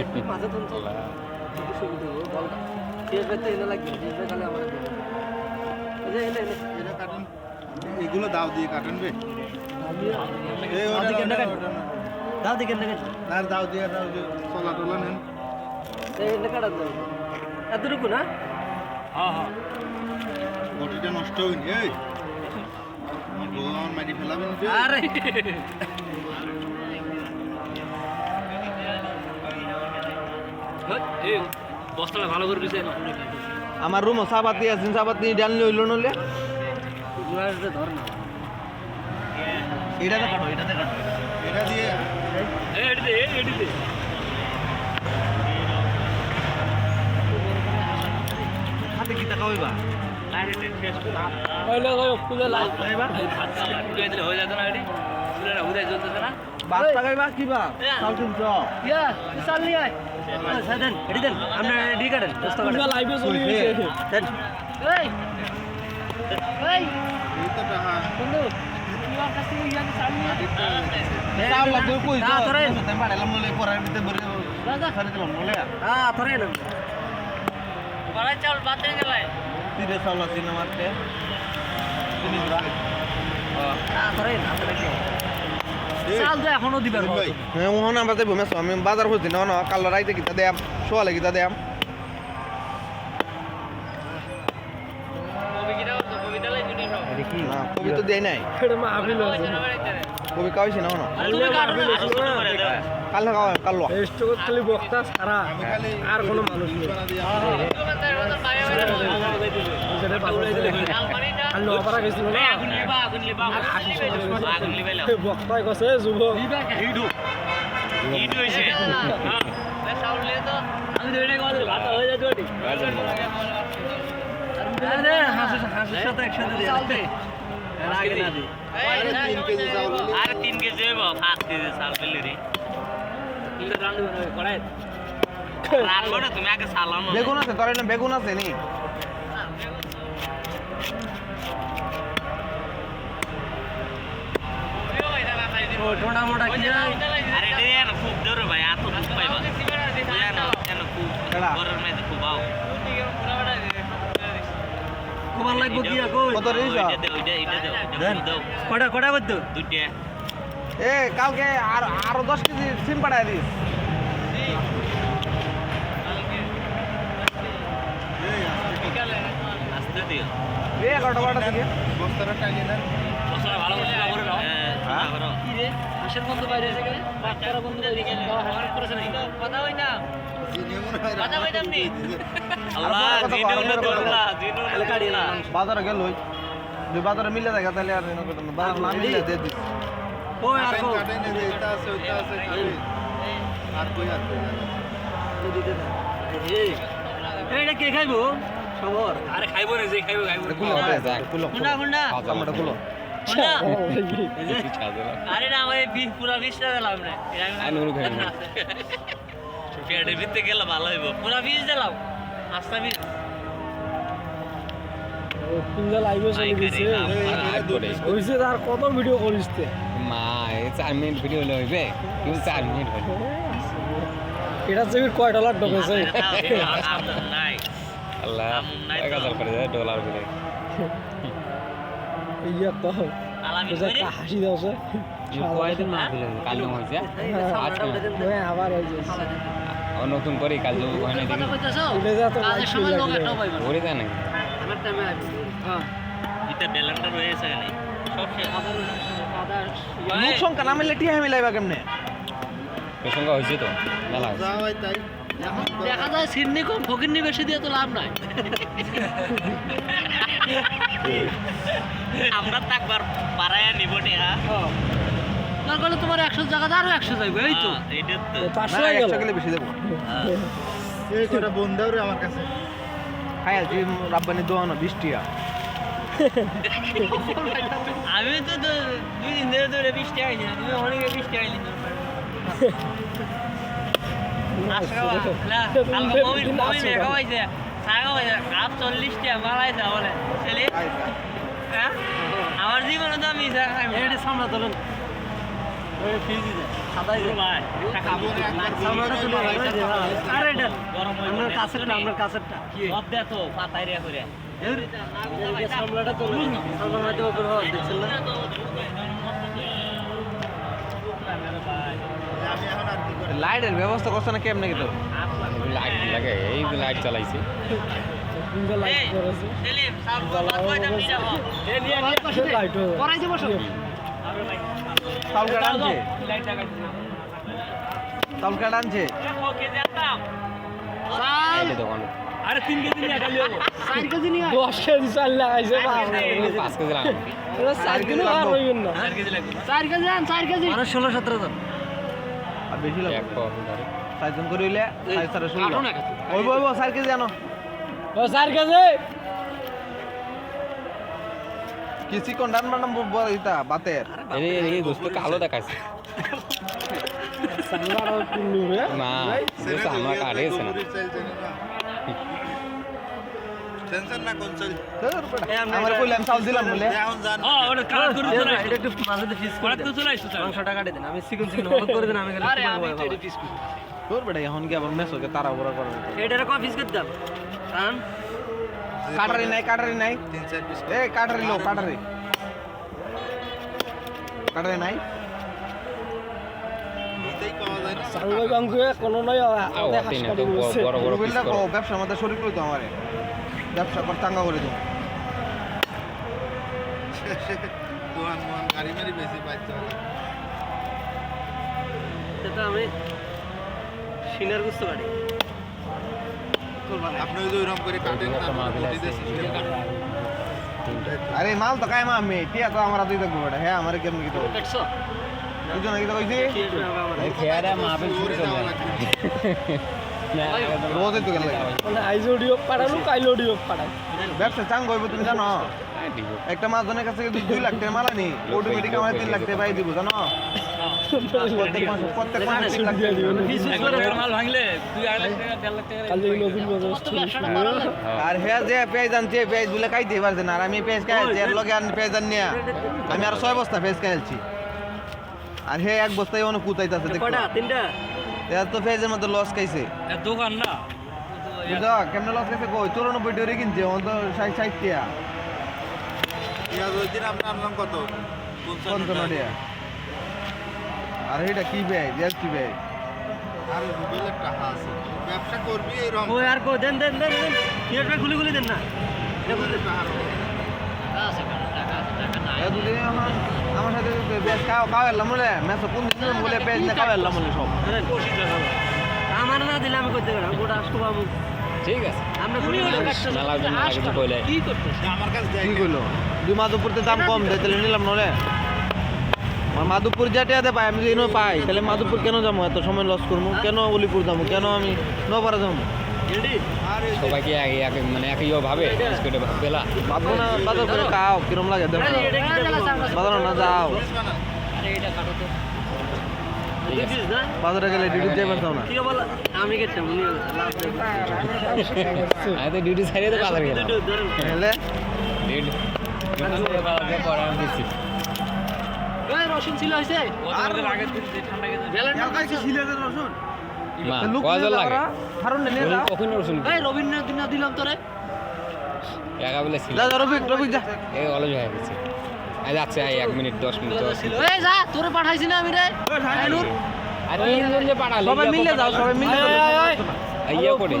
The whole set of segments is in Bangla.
একটু মাঝে কাটুন এগুলো দাও দিয়ে কাটুন বে দাও ওটা দিকে ওটা, না ওটা না। দাও দিয়ে দাও দিয়ে চলা টোলা নেন। এই এনে কাটা দাও এতটুকু না? হ্যাঁ হ্যাঁ। বটিটা নষ্ট হয়নি এই। আমার মারি ফেলাবেন আরে। বস্তাটা ভালো করে দিছে আমার রুমও চাপাতি আছে চাপাতি ডালনি হইল নলে ধর না। এটাতে কাটো এটাতে কাটো। এটা দিয়ে? এই এডি দে এডি দে হাতে কি টাকা হইবা? হইলে হয়ে যেত না না। উদয় জ্বলতেছে না বাস টাকাইবা কিবা চাল তিনশ ইয়া চাল নিয়ে আয় সাদেন এডি দেন আমরা ডি কাটেন দস্ত কাটেন লাইভে চলে গেছে। দেন এই এই এই তো টাকা বন্ধু তোমার কাছে ইয়া চাল নিয়ে চাল লাগবে কই না, ধরে। তো মাড়ালাম নলে পরার ভিতরে বরে দাদা সারি দিলাম নলে হ্যাঁ ধরে না বড় চাল বাতে গেলাই তিরে চাল আছে না মারতে তিনি ধরা হ্যাঁ ধরে না ধরে চাল তো এখনও দিবেন হ্যাঁ ওহন আমরা যাইব মেসো। আমি বাজার হইতে না না কাল রাইতে কিতা দেম সোয়ালে কিতা দেম না কবি তো দেয় নাই। কবি কাউছি না কাল খাওয়া কাল লো আমি খালি আর কোনো মানুষ নেই। বক্তাই কৈছে যুৱ দিয়ে তিন কেজি চাউল হলে আরে তিন কেজি হইব পাঁচ চাল পেলে রে। তুমি আগে চালানো বেগুন আছে তোর বেগুন আছে নি। মোটা মোটা কি আরে রে না খুব জোরে ভাই এত খুব পাইবা বুঝা না কেন খুব? ঘরের মেয়েতে খুব আও কুমার লাগবো কি কই কত দে ওইটা এটা দে দেন। ওইটা দাও। কটা কটা বলতো দুইটা। এ কালকে আর আরও দশ কেজি সিম পাঠাই দিস। আস্তে দিও। এ বস্তাটা কি রে? হাঁসের বন্ধু বাইরে এসে গেলে বাচ্চারা বন্ধু বাইরে গেলে। করেছে নাকি কথা হই না চিনি মনে হয় নি? বাজারে গেল বাজারে মিলে দেখা তাহলে আর মিলে দিয়ে যে এটা কে খাইবো? খবর আরে খাইবো না যে খাইবো খাইবো। খুলো খুলো খুলো আরে না আমার বি পুরা বিশটা দিলাম না আনুর খাই না পেটের ভিতরে গেলে ভালো হইব পুরা বিশ দিলাম আস্তা বিশ লাইভে চলি দিছে হৈছে তাৰ কত ভিডিঅ' কৰিছে মা চার মিনিট ভিডিও হলে হইবে কিন্তু চার মিনিট হইবে এটা যে কয় ডলার ঢুকেছে আল্লাহ। এক হাজার করে ডলার করে ইয়াত তো। আলামি যে করে। একটা হাসি দেওছে কয়দিন মা কাল জমা হয়েছে আজকে? আবার হয়ে নতুন করে কাল হয় না দেখি। উঠে যা তো লাইক লাগলে নাকি এটা ব্যালেন্সটা রয়েছে সব শেষ। সংখ্যা না মিললে টিহা মিলাইবা কেমনে? তোর হয়েছে তো। মেলা হয় দেখা যায় সিডনি কম ফকিরনি বেশি দিয়ে তো লাভ নাই। আমরা তাকবার পাড়ায় নিব টিয়া তার তোমার একশো জায়গা আরও একশো যাইবে এই তো। এইটা তো। পাঁচশো একশো গেলে বেশি দেবো হ্যাঁ। এই কটা বন্ধাও রে আমার কাছে। খাই আছি রাব্বানি দোয়ানো বৃষ্টিয়া। আমি তো তো দুই দিন ধরে ধরে বৃষ্টি আইনি না তুমি অনেকে বৃষ্টি আইলি না। চল্লিশটা মালাইছে বলে ছেলে। হ্যাঁ আমার জীবনে তো আমি এটা সামলা তোলেন লাইটের ব্যবস্থা করছে না কেমনে কিন্তু লাইট লাগে এই লাইট চালাইছে আরে তিন কেজি নিয়ে চার কেজি নিয়ে দশ কেজি চাল লাগাইছে পাঁচ কেজি চার আর হইবেন না। চার কেজি লাগবে। চার কেজি আন চার কেজি। ষোলো সতেরো জন। আর বেশি লাগবে। চারজন করে হইলে সাড়ে ওইব ওইব চার কেজি আনো। ও চার কেজি কি চিকন ডান বানাম ইতা বাতের? এই এই গোস্ত কালো দেখাইছে। সামলা কুল্লু রে না গোস্ত আমরা কাটিয়েছে না। টেনশন না। কোন চল। আমার কইলাম চাউল দিলাম বলে। এখন জান। ও ওটা কালার করে চলে এটা একটু মাঝে দিয়ে ফিস করে তো চলে আসছো স্যার মাংসটা কাটে দেন আমি চিকেন চিকেন হলুদ করে দেন আমি গেলে আরে আমি তো এটা তোর বেটা এখন কি আবার মেসোকে তারা বড় করে। এটারে কাটারি নাই কাটারি নাই। তিন চার এ কাটারি লো কাটারি। কাটারি নাই। তো ব্যবসার মধ্যে শরীর করি। তো আমারে। ব্যবসা কর চাঙ্গা করে দিও। গাড়ি মারি বেশি পাইতে সেটা আমি সিনার গুস্ত কাটি আপনি ওই ওইরকম করে কাটেন আরে মাল তো কাই মা আমি। টিয়া তো আমার হাতেই থাকব বেটা। হ্যাঁ আমার কেমন কি তো দেখছ? বুঝছ না কি তো কইছি? খেয়ারে মাপে শুরু করে রোজই তো গেল মানে আইজ অডিও পাড়ালো কাইল অডিও পাড়ালো ব্যবসা চাঙ্গ হইব তুমি জানো? একটা মাছজনের কাছে কিন্তু দুই লাখ টাকা মালা নি অটোমেটিক আমার তিন লাখ টাকা পাই দিব জানো? প্রত্যেক মাসে প্রত্যেক মাসে তিন লাখ টাকা দিবে। ফিস ফিস করে মাল ভাঙলে দুই আড়াই লাখ টাকা দেড় লাখ টাকা কাল এই নতুন আর হ্যাঁ যে পেঁয়াজ আনছে পেঁয়াজগুলো খাইতে পারছে না। আর আমি পেঁয়াজ খাইছি আর লগে আন পেঁয়াজ আন নিয়া। আমি আর ছয় বস্তা পেঁয়াজ খাইছি। আর হে এক বস্তায় অনেক কুতাইতেছে দেখো। তিনটা? তো পেঁয়াজের মধ্যে লস খাইছে। দোকান না? কেমনে লস খাইছে? কই চুরানব্বই কিনছে অন্ত ষাট ষাট টাকা। পেঁয়াজ ওই দিন আপনি আনলাম কত? পঞ্চান্ন টাকা। আর এটা কি পেঁয়াজ কি পেঁয়াজ আর রুবেলের টাকা আছে ব্যবসা করবি এইরকম কই আর কই দেন দেন দেন খুলে খুলে দেন না। আমার সাথে পেঁয়াজ খাও খাও এলাম বলে মেসো কোন দিন বলে পেঁয়াজ না এলাম বলে সব। আমার না দিলে আমি করতে পারব গোটা আসব বাবু ঠিক আছে। আমরা খুলে খুলে মেলার জন্য আগে কইলে। কি করতে আমার কাছে কি দেয় কইলো? দুই মাধবপুরতে দাম কম দেয় তাহলে নিলাম নলে। মাধবপুর যেটাতে পাই আমি যদি পাই তাহলে মাধবপুর কেন যাব? এত সময় লস করব? কেন অলিপুর যাব? কেন আমি নপাড়া যাব? যে সবাইকে এক এক মানে একই ভাবে? ভাববো না বাজার করে খাও কিরম লাগে? কি? বাজার না যাও। বাজারে গেলে ডিউটি যাই পারতাম না। আমি গেছিলাম আমি তো ডিউটি ছাড়িয়ে তো বাজার গেলাম। ধরেন হেলে ডিউটি বাজার দিয়ে পরে আমি দিচ্ছি এই রসুন? ছিল কখন রসুন রবীন্দ্রনাথ দিলাম তোরে। একা বলে ছিল। যা। এই অলজ হয়ে গেছে। যাচ্ছে এই এক মিনিট দশ মিনিট দশ মিনিট। এই যা তোরে পাঠাইছি না আমি রে। এই আর তিনজন যে পাঠালে সবাই মিলে যাও সবাই মিলে ইয়ে করে।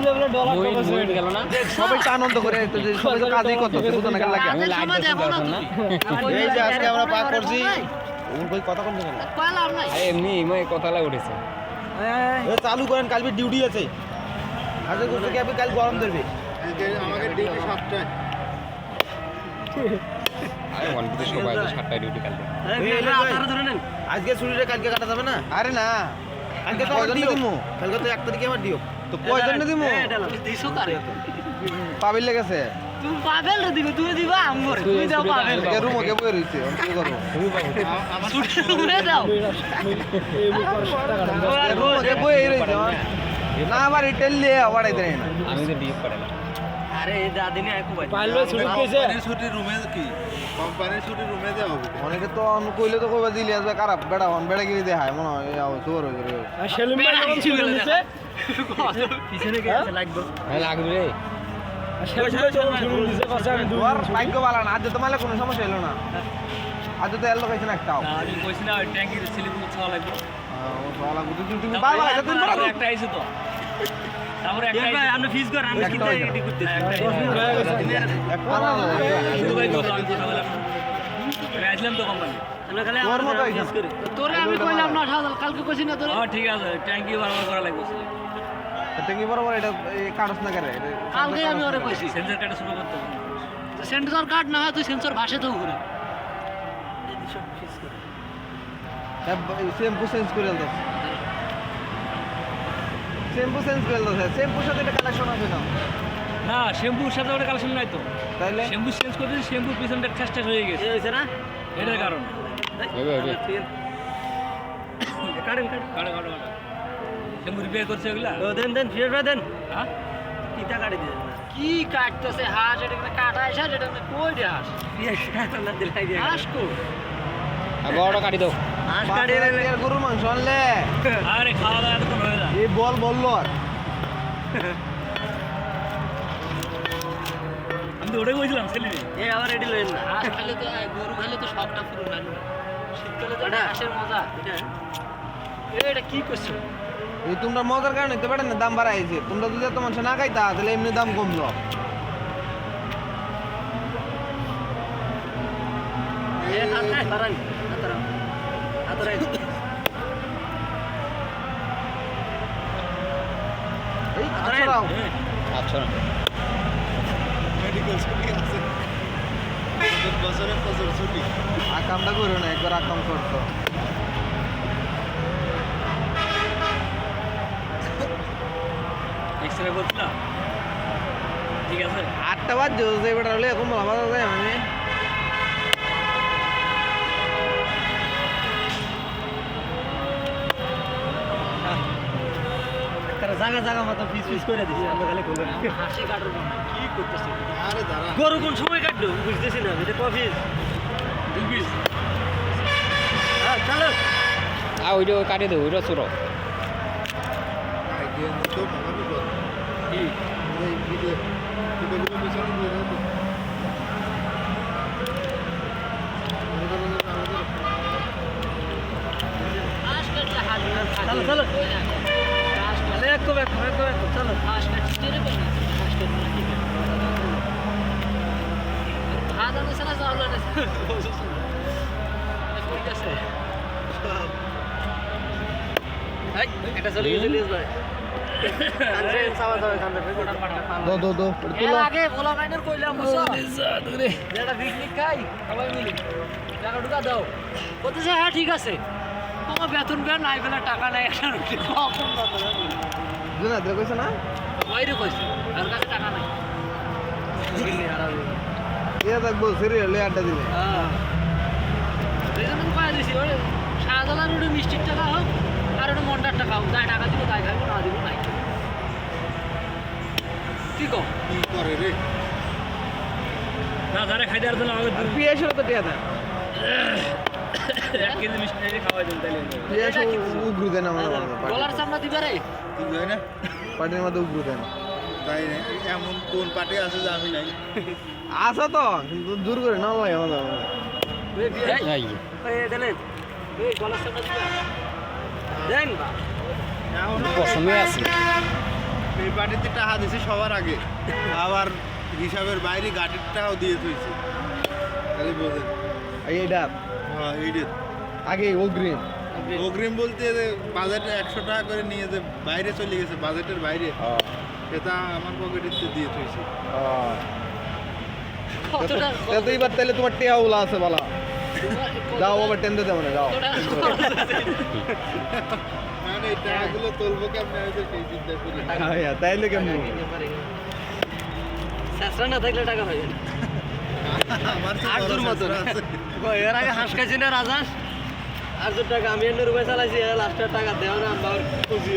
মহিন মহিন গেল না? সবাই তো আনন্দ করে সবাই তো কাজই করতেছে বুঝো না কেন লাগে। আমি লাইট না এই যে আজকে আমরা পাক করছি। ওর কই কথা এমনি মই কথা লাগে উঠেছে এ চালু করেন কাল ডিউটি আছে। আজকে গুলো কি আপনি কাল গরম দেবে আমাকে ডিউটি আরে সাতটায় ডিউটি কালকে। আজকে ছুটিটা কালকে কাটা যাবে না? আরে না। কালকে তো কয়জন দিমু। কালকে তো এক তারিখে আমার দিও। তো কয়জন দিমু? দিছো কারে? পাবিল লেগেছে। তুমি পাবেল রে দিবে তুমি দিবা আমগর তুমি দাও পাবেল এ রুম ওকে বই রইছে কি করব আমার ছুটে তুমি দাও রুম ওকে বই রইছে না আবার রিটেল দিয়ে না। আমি তো ডিপ না। আরে দাদিনে আইকু ভাই পাইলো ছুটি কোম্পানির ছুটি রুমে কি? কোম্পানির ছুটি রুমে হবে অনেকে তো অন কইলে তো কইবা দিলি আসবে খারাপ বেড়া হন বেড়া গিয়ে দেখায় মনে হয় আও সুগার হয়ে যাবে। আর সেলিম ভাই যখন ছুটি পিছনে কে আছে লাগবে। হ্যাঁ লাগবে। রে ভাগ্য না আজ তো মালে কোনো সমস্যা হলো না। আজ তো এলো খাইছে না একটাও। আমি কইছি না ট্যাঙ্কির ছাওয়া লাগবে। তুমি বারবার বারবার একটা আইছে তো। আপনি ফিস করেন আমি হইছে। এডি করতেছি। হয়ে কিন্তু আসলাম তো কোম্পানি আমরা খালি তোর আমি কইলাম না কালকে কইছি না তোরে। ঠিক আছে। ট্যাঙ্কি বারবার করা লাগবে। এটা কি বরাবর? এটা কাটস না করে কালকে আমি ওরে কইছি। সেন্সর কাটা শুরু করতে সেন্সর কাট না তুই সেন্সর ভাষে তো ঘুরে। শ্যাম্পু চেঞ্জ করে। দাও শ্যাম্পু চেঞ্জ করে দাও শ্যাম্পুর সাথে এটা কালেকশন আছে না না শ্যাম্পুর সাথে ওটা কালেকশন নাই তো। তাইলে? শ্যাম্পু চেঞ্জ করে দিয়েছি শ্যাম্পুর পিছনটা ঠাস ঠাস হয়ে গেছে। হয়েছে না? এটার কারণ। কাটেন কাটেন। কাটো কাটো কাটো। শ্যাম্পু রিপেয়ার করছে ওগুলা ও দেন দেন ফিরে ফিরে দেন। হ্যাঁ? কিটা কাটি দিয়ে কি কাটতেছে হাঁস? এটা মানে কাটা হাঁস? এটা কই রে হাঁস? না দিলাই দিয়ে হাঁস কো আর বড়টা কাটি দাও। হাঁস কাটে গরুর মাংস আনলে। আরে খাওয়া দাওয়া এতক্ষণ হয়ে এই বল বলল আর। আমি তো ওটাই বলছিলাম ছেলে এ আবার রেডি লইন না। খেলে তো গরু খেলে তো সবটা পুরো না শীতকালে তো হাঁসের মজা। এটা? এটা কি করছ? এই তোমরা মজার কারণে তো বেটা না দাম বাড়াইছে তোমরা যদি এত মানুষ না খাইতা তাহলে এমনি দাম কমলো। এ হাত দাঁড়ান দাঁড়ান এই আকামটা করো না একবার আকাম করতো। এক্সরে ঠিক আছে। আটটা বাজছে যে বেটা হলে এখন আমি জায়গা জায়গা মতো পিস পিস করে দিছি আমরা খালি করলাম হাসি কাটর কি করতেছে আরে দাঁড়া। গরু কোন সময় কাটলো? বুঝতেছি না এটা কফিস দুই পিস। হ্যাঁ চলো। আর ওইটা কাটি দাও ওইটা তো। চলো চলো। চলো। এক কবে এক চলো ভাত আনছে না চাউল আনছে এই এটা চলে গেছে ভাই। দো দো দো আগে মাইনের কইলাম বুঝছ? পিকনিক খাই সবাই মিলে। টাকা ঢুকা দাও। বলতেছে হ্যাঁ ঠিক আছে। তোমার বেতন বের নাই বেলা টাকা নাই একটা রুটি কখন কত জুনা কইছ না? বাইরে কইছে আর কাছে টাকা নাই। ইয়া থাকব সিরিয়াল আড্ডা দিলে। হ্যাঁ। এই জন্য কয়ে দিছি ওরে শাহজালাল ওটা মিষ্টির টাকা হোক আর ওটা মন্ডার টাকা হোক যাই টাকা দিব তাই খাইবো না দিব নাই। কি কো কি করে রে। না যারা জন্য আমাকে তো টিয়া এক কেজি মিষ্টি এনে খাওয়াই দেন তাইলে উগ্রু দেন আমার ডলার চামড়া দিবে রে। কি না? পার্টির মধ্যে উগ্রু দেন। তাই না? এমন কোন পার্টি আছে যে আমি নাই? আসা তো কিন্তু দূর করে না লাগে আমাদের এই দেন এই। ডলার চামড়া দিবে। দেন এমন আছে। এই পার্টিতে টাকা দিছি সবার আগে। আবার হিসাবের বাইরে গাড়ির টাকাও দিয়ে থইছি। তাহলে বোঝেন। এইটা হ্যাঁ আগে অগ্রিম। অগ্রিম বলতে যে বাজেটে একশো টাকা করে নিয়ে যে বাইরে চলে গেছে বাজেটের বাইরে সেটা আমার পকেটে দিয়ে থইছি। এইবার তাহলে তোমার টিয়া ওলা আছে বলা। যাও আবার টেন দিতে মানে যাও। মানে এই টাকাগুলো তুলবো কেমনে? আমি তো সেই চিন্তা করি হ্যাঁ তাইলে কেমন? শেষরা না থাকলে টাকা পাইবে আমার মতো আছে। এর আগে হাঁস খাইছি না রাজাস আর টাকা আমি এনে রুপে চালাইছি লাস্টের টাকা দেওয়া না আমার খুশি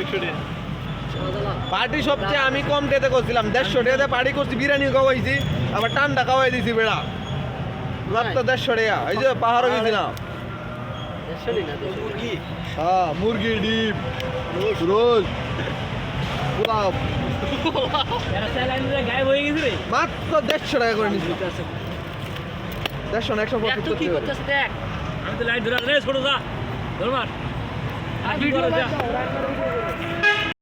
একশো টাকা। পার্টি সবচেয়ে আমি কম ডেতে করছিলাম দেড়শো টাকাতে পার্টি করছি বিরিয়ানি খাওয়াইছি আবার ঠান্ডা খাওয়াই দিছি বেড়া। মাত্র দেড়শো টাকা এই যে পাহাড়ও গেছিলাম। হ্যাঁ মুরগি ডিম রোজ? পোলাও হয়ে মাত্র দেড়শো টাকা করে নিচ্ছি দেড়শো না একশো দেখ কি করতেছ দেখ। আমি তো লাইট ধরে রে ছোট যা। ধর মার আর ভিডিও যা